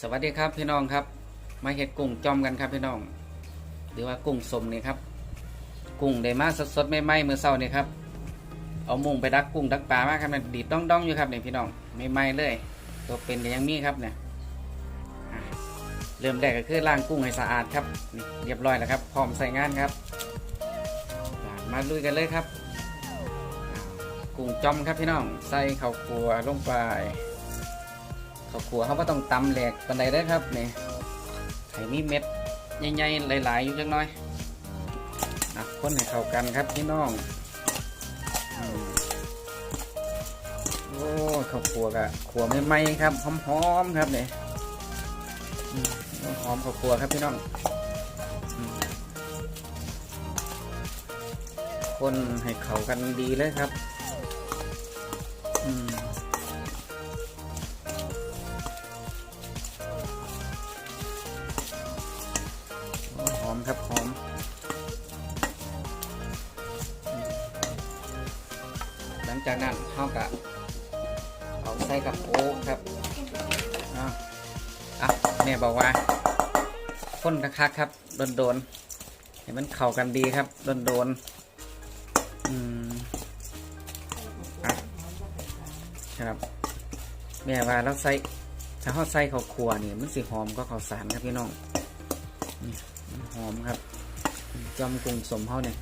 สวัสดีครับพี่น้องครับ มาเห็ดกุ้งจอมกันครับพี่น้อง หรือว่ากุ้งสมนี่ครับ กุ้งได้มาสดๆไม่ไหม้ๆมือเศร้านี่ครับเอามุงไปดักกุ้งดักปลามาครับมันดีดต้องๆอยู่ครับเนี่ยพี่น้องไม่ไหม้เลย ตัวเป็นก็ยังมีครับเนี่ยเริ่มแรกก็คือล้างกุ้งให้สะอาดครับนี่เรียบร้อยแล้วครับ พร้อมใส่งานครับมาลุยกันเลยครับ กุ้งจอมครับพี่น้องใส่ข้าวคั่วลงไป ข้าวคั่วเขาก็ต้องตำแหลกปันใดได้ครับนี่ให้มีเม็ดใหญ่ๆหลายๆอยู่จังน้อยนะคนให้เข้ากันครับพี่น้องโอ้ข้าวคั่วกะคั่วไม่ไหมๆครับหอมๆครับเนี่ยหอมข้าวคั่วครับพี่น้องคนให้เข้ากันดีเลยครับ อืม ลังจากนั้นเข้ากะเอาใส่กับโอ๊ครับอะแม่บอกว่าข้นคักครับโดนโดนๆให้มันเข้ากันดีครับโดนโดนๆอืมอะครับแม่ว่าเราใส่ถ้าเขาใส่ข้าวคั่วนี่มันสิหอมก็ข้าวสารครับพี่น้องหอมครับจอมกุ้งสมเขาเนี่ย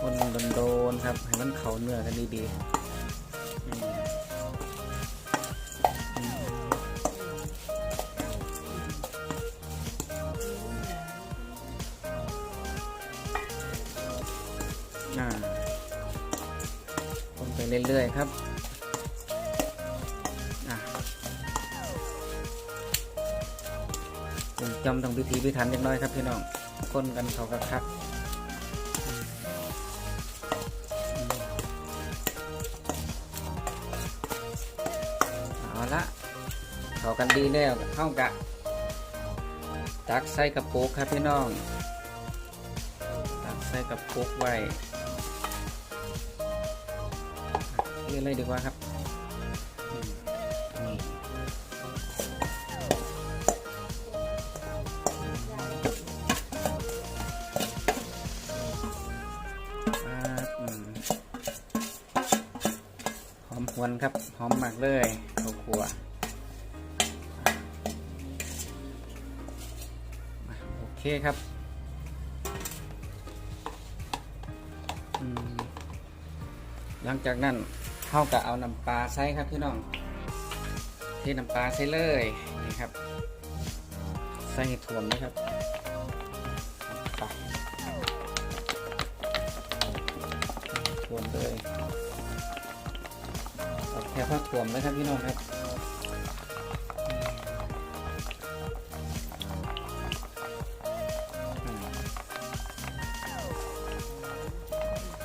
คนโดนๆครับ ให้มันเขาเนื้อกันดีๆคนไปเรื่อยๆครับอะจำต้องพิธีพิถันเล็กน้อยครับพี่น้อง คนกันเขากระคัก ละเขากันดีแล้วเข้ากะตักใส่กระปุกครับพี่น้อง ตักใส่กระปุกไว้เรียกเลยดีกว่าครับ อมหวนครับ หอมมากเลยข้าวคั่วโอเคครับหลังจากนั้นเข้ากับเอาน้ำปลาใส่ครับพี่น้องเทน้ำปลาใส่เลยนี่ครับ ใส่ให้ถ่วนะครับไปถ่วเลย ค่ผ้าถ่วมนะครับพี่น้องครับ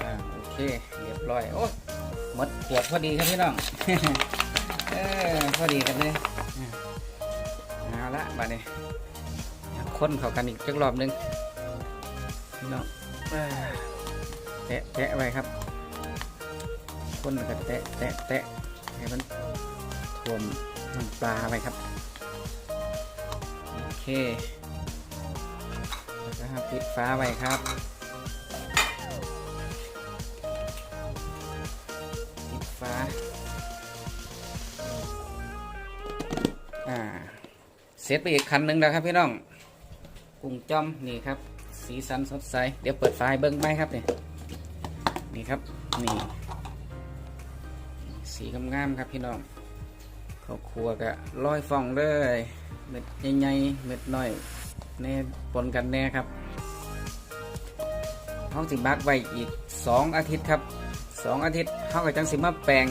อ่าโอเค เรียบร้อย โอ้ยหมดขวดพอดีครับพี่น้อง เออ พอดีกันเลยอ่าเอาละบัดนี้คนเขากันอีกจักรอบหนึงพี่น้องแตะแตะไว้ครับคนแล้วก็แตะแตะแตะ ให้มันท่วมน้ำปลาไปครับ โอเคแล้วก็ปิดฟ้าไว้ครับปิดฟ้า อ่า เสร็จไปอีกคันหนึ่งแล้วครับพี่น้องกุ้งจอมนี่ครับ สีสันสดใส เดี๋ยวเปิดไฟเบิ้งไหมครับเนี่ยนี่ครับ นี่ สีงามๆครับพี่น้องข้าวคั่วกะร้อยฟองเลยเม็ดใหญ่ๆเม็ดน้อยแน่ปนกันแน่ครับห้องสิบักไว้อีกสองอาทิตย์ครับสองอาทิตย์เขาก็จังสิมาแปลง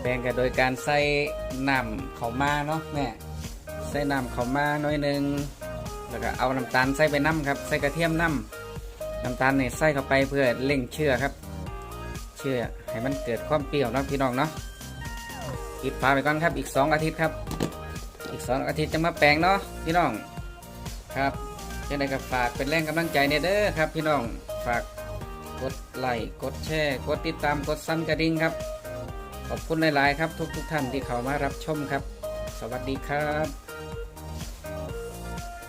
แปลงกันโดยการใส่น้ำเขามาเนาะแม่ใส่น้ำเขามาน้อยหนึงแล้วก็เอาน้ำตาลใส่ไปน้ำครับ ใส่กระเทียมน้ำน้ำตาลเนี่ยใส่เข้าไปเพื่อเร่งเชื่อครับ เชื่อให้มันเกิดความเปรี้ยวนะพี่น้องเนาะปิดฝาไปก่อนครับอีก 2 อาทิตย์ครับ อีก 2 อาทิตย์จะมาแปลงเนาะพี่น้องครับยังไงก็ฝากเป็นแรงกำลังใจเนี่ยเด้อครับพี่น้องฝากกดไลค์กดแชร์กดติดตามกดซันกระดิ่งครับ ขอบคุณหลาย ๆ ครับ ทุก ๆ ท่านที่เข้ามารับชมครับ สวัสดีครับ